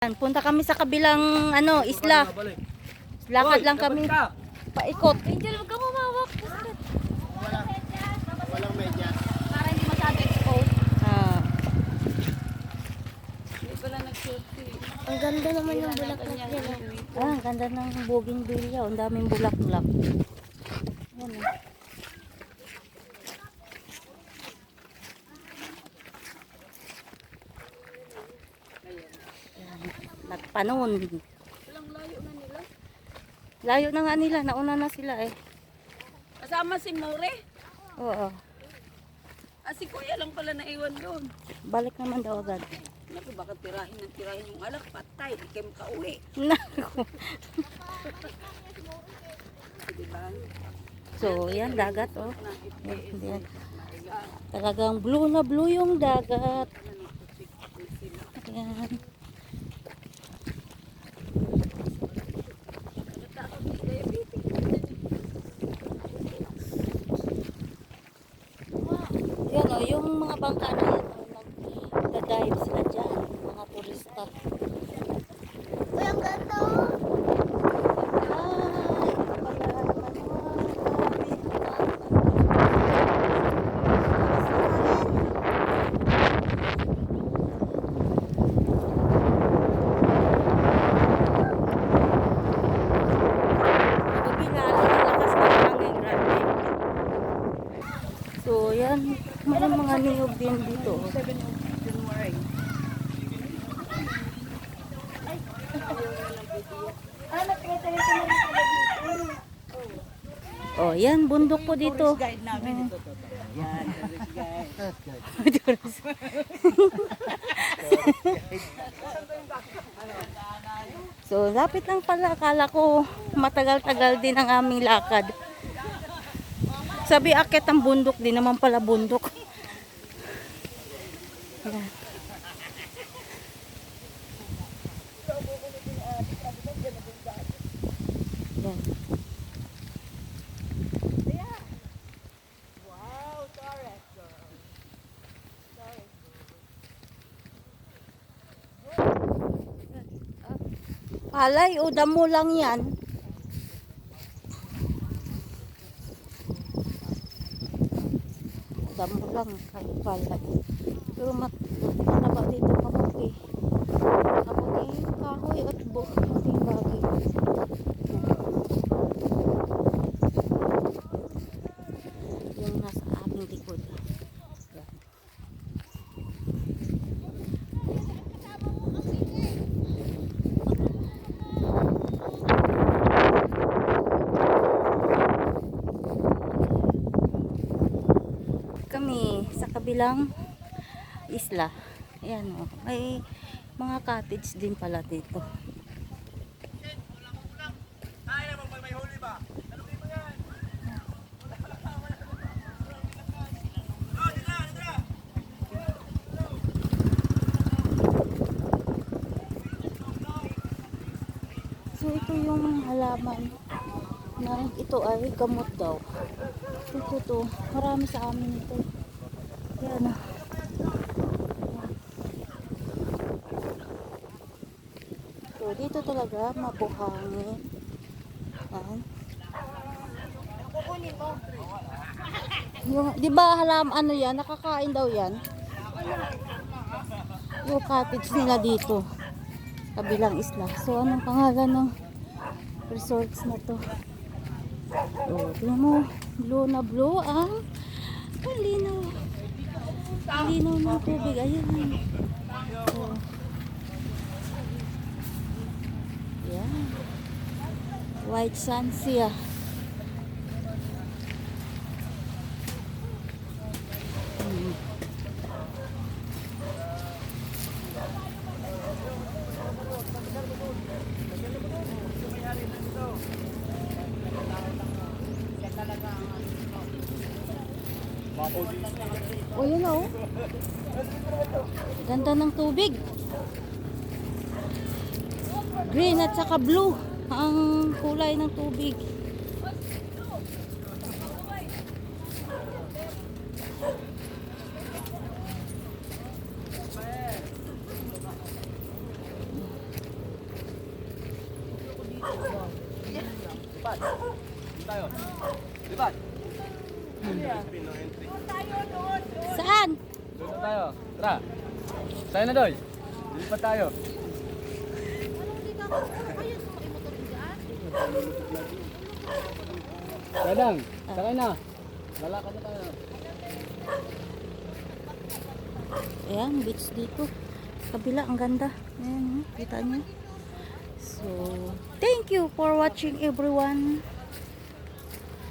Punta kami sa kabilang ano, isla. Lakad lang kami. Paikot. Angel, huwag kang umawak. Walang medyas. Para hindi masyado exposed. Ah. Ang ganda naman yung bulaklak yan. Ah, ang ganda ng buging bilya. Ang daming bulak-bulak. Yan oh. Yan. Nagpanon. Walang layo na nila. Layo na nga nila. Nauna na sila eh. Kasama si More. Oo. Ah, si Kuya lang pala naiwan doon. Balik naman daw agad. Naku, baka tirahin ng tirahin yung alak. Patay, di kayo makauwi. Naku. Diba? So, yan dagat oh. Yan. Talagang blue na blue yung dagat. Ayan. Yan o, yung mga bangka na yan, oh, nag-dive sila dyan, mga turista. Uy, ang ganda oh. Ay, So, yan. May mga niyog din dito. oh. Yan, bundok po dito. Guide namin ito. to, to. Yan, tourist guide. so, lapit lang pala. Akala ko matagal-tagal din ang aming lakad. Sabi, akit ang bundok. Di naman pala bundok. Yan. Yan. Palay o damo lang yan. Damo lang kay palay. Pero mat mataba dito kamuti. Kamuti kahoy at bu kamuti bagay. Yung nasa aming likod. Yan. Kami sa kabilang isla. Ayan o. May mga cottage din pala dito. So ito yung halaman na ito ay gamot daw. Ito to, marami sa amin ito. Yan ah. So dito talaga mabuhangin. Yan. Yung, di ba halam ano yan, nakakain daw yan? Yung cottage nila dito. Kabilang isla. So anong pangalan ng resorts na to? Oh, tingnan mo, blue na blue ang kalinaw. Kalinaw ng tubig. Ayan. Oh. Yan. White sand siya. Hmm. O yun o. Ganda ng tubig. Green at saka blue ang kulay ng tubig. Tayo. Lipat. Saan? Doon na tayo. Tara. Tayo na doy. Lipat tayo. Dadang, sakay na. Lalakad na tayo. Ayan, beach dito. Kabila, ang ganda. Ayan, oh, kita niyo. So, thank you for watching everyone.